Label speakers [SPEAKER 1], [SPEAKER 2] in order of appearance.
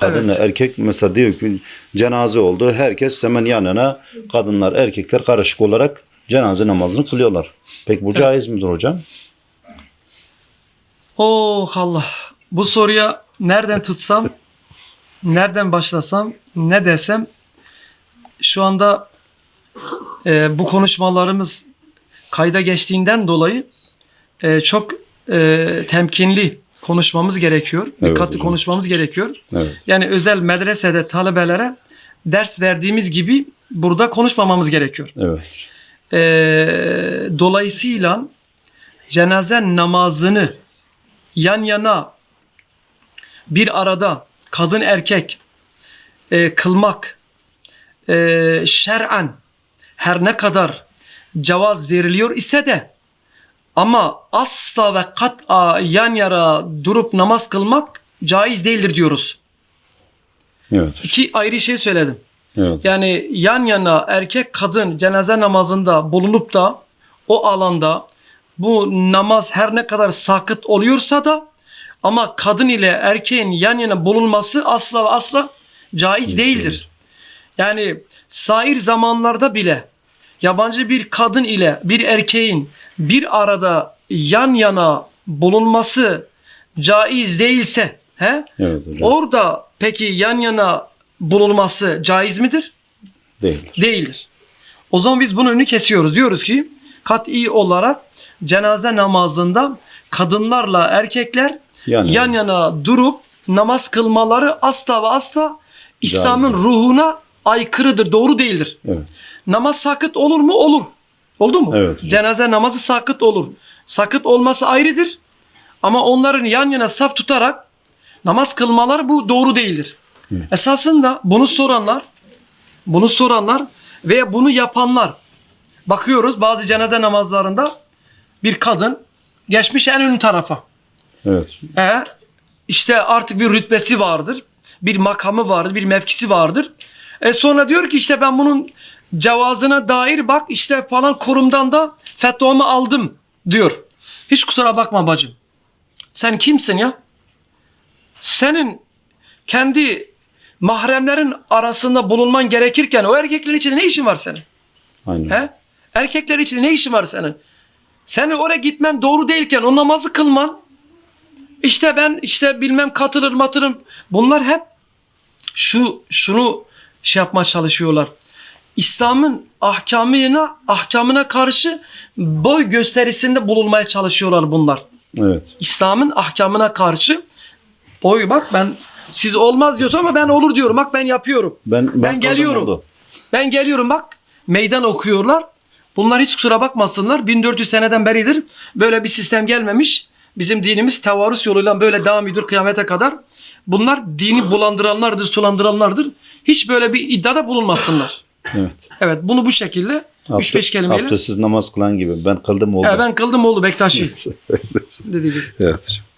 [SPEAKER 1] Kadınla
[SPEAKER 2] Evet.
[SPEAKER 1] erkek mesela diyor ki cenaze oldu. Herkes hemen yan yana kadınlar erkekler karışık olarak cenaze namazını kılıyorlar. Peki bu caiz midir hocam?
[SPEAKER 2] Oh Allah. Bu soruya nereden tutsam, nereden başlasam, ne desem şu anda e, bu konuşmalarımız kayda geçtiğinden dolayı e, çok e, temkinli konuşmamız gerekiyor. Dikkatli
[SPEAKER 1] hocam.
[SPEAKER 2] konuşmamız gerekiyor.
[SPEAKER 1] Evet.
[SPEAKER 2] Yani özel medresede talebelere ders verdiğimiz gibi burada konuşmamamız gerekiyor.
[SPEAKER 1] Evet.
[SPEAKER 2] Ee, dolayısıyla cenaze namazını yan yana bir arada kadın erkek e, kılmak e, şer'an her ne kadar cevaz veriliyor ise de ama asla ve kat'a yan yana durup namaz kılmak caiz değildir diyoruz.
[SPEAKER 1] Evet.
[SPEAKER 2] İki ayrı şey söyledim.
[SPEAKER 1] Evet.
[SPEAKER 2] Yani yan yana erkek kadın cenaze namazında bulunup da o alanda bu namaz her ne kadar sakıt oluyorsa da ama kadın ile erkeğin yan yana bulunması asla ve asla caiz değildir. Yani sair zamanlarda bile yabancı bir kadın ile bir erkeğin bir arada yan yana bulunması caiz değilse he?
[SPEAKER 1] Evet hocam.
[SPEAKER 2] Orada peki yan yana bulunması caiz midir?
[SPEAKER 1] Değildir.
[SPEAKER 2] Değildir. O zaman biz bunun önünü kesiyoruz. Diyoruz ki kat'i olarak cenaze namazında kadınlarla erkekler
[SPEAKER 1] Yan yana.
[SPEAKER 2] yan yana durup namaz kılmaları asla ve asla İslam'ın ruhuna aykırıdır, doğru değildir.
[SPEAKER 1] Evet.
[SPEAKER 2] Namaz sakıt olur mu? Olur. Oldu mu?
[SPEAKER 1] Evet hocam.
[SPEAKER 2] Cenaze namazı sakıt olur. Sakıt olması ayrıdır. Ama onların yan yana saf tutarak namaz kılmaları bu doğru değildir. Esasında bunu soranlar, bunu soranlar veya bunu yapanlar bakıyoruz bazı cenaze namazlarında bir kadın geçmiş en ön tarafa.
[SPEAKER 1] Evet.
[SPEAKER 2] E, işte artık bir rütbesi vardır. Bir makamı vardır, bir mevkisi vardır. E sonra diyor ki işte ben bunun cevazına dair bak işte falan kurumdan da fetvamı aldım diyor. Hiç kusura bakma bacım. Sen kimsin ya? Senin kendi mahremlerin arasında bulunman gerekirken o erkeklerin içinde ne işin var senin?
[SPEAKER 1] Aynen.
[SPEAKER 2] He? Erkekler için ne işin var senin? Senin oraya gitmen doğru değilken o namazı kılman işte ben işte bilmem katılır matırım. Bunlar hep şu şunu şey yapmaya çalışıyorlar. İslam'ın ahkamına ahkamına karşı boy gösterisinde bulunmaya çalışıyorlar bunlar.
[SPEAKER 1] Evet.
[SPEAKER 2] İslam'ın ahkamına karşı boy bak ben siz olmaz diyorsun ama ben olur diyorum. Bak ben yapıyorum.
[SPEAKER 1] Ben,
[SPEAKER 2] Ben geliyorum.
[SPEAKER 1] oldu.
[SPEAKER 2] Ben geliyorum bak meydan okuyorlar. Bunlar hiç kusura bakmasınlar. 1400 seneden beridir böyle bir sistem gelmemiş. Bizim dinimiz tevarüs yoluyla böyle devam ediyor kıyamete kadar. Bunlar dini bulandıranlardır, sulandıranlardır. Hiç böyle bir iddiada bulunmasınlar.
[SPEAKER 1] Evet.
[SPEAKER 2] Evet bunu bu şekilde 3-5 kelimeyle.
[SPEAKER 1] Abdestsiz namaz kılan gibi. Ben kıldım oldu.
[SPEAKER 2] Evet, ben kıldım oğlu Bektaşi dediği gibi.
[SPEAKER 1] Evet hocam.